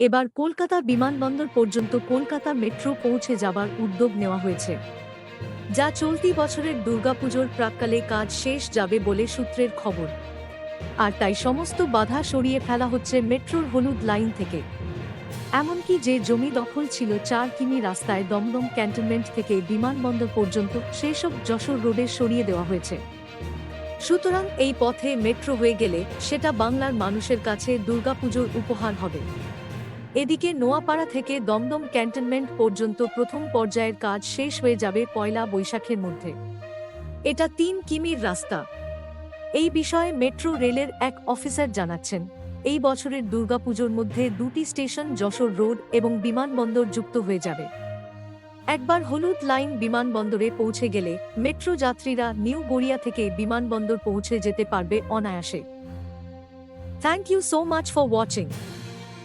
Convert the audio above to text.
এবার কলকাতা বিমানবন্দর পর্যন্ত কলকাতা মেট্রো পৌঁছে যাবার উদ্যোগ নেওয়া হয়েছে, যা চলতি বছরের দুর্গাপুজোর প্রাক্কালে কাজ শেষ যাবে বলে সূত্রের খবর। আর তাই সমস্ত বাধা সরিয়ে ফেলা হচ্ছে মেট্রোর হলুদ লাইন থেকে। এমনকি যে জমি দখল ছিল চার কিমি রাস্তায় দমদম ক্যান্টনমেন্ট থেকে বিমানবন্দর পর্যন্ত সেসব যশোর রোডে সরিয়ে দেওয়া হয়েছে। সুতরাং এই পথে মেট্রো হয়ে গেলে সেটা বাংলার মানুষের কাছে দুর্গাপুজোর উপহার হবে। এদিকে নোয়াপাড়া থেকে দমদম ক্যান্টনমেন্ট পর্যন্ত প্রথম পর্যায়ের কাজ শেষ হয়ে যাবে পয়লা বৈশাখের মধ্যে। এটা তিন কিমির রাস্তা। এই বিষয়ে মেট্রো রেলের এক অফিসার জানাচ্ছেন। এই বছরের দুর্গাপুজোর মধ্যে দুটি স্টেশন যশোর রোড এবং বিমানবন্দর যুক্ত হয়ে যাবে। একবার হলুদ লাইন বিমানবন্দরে পৌঁছে গেলে মেট্রো যাত্রীরা নিউ গড়িয়া থেকে বিমানবন্দর পৌঁছে যেতে পারবে অনায়াসে। Thank you so much for watching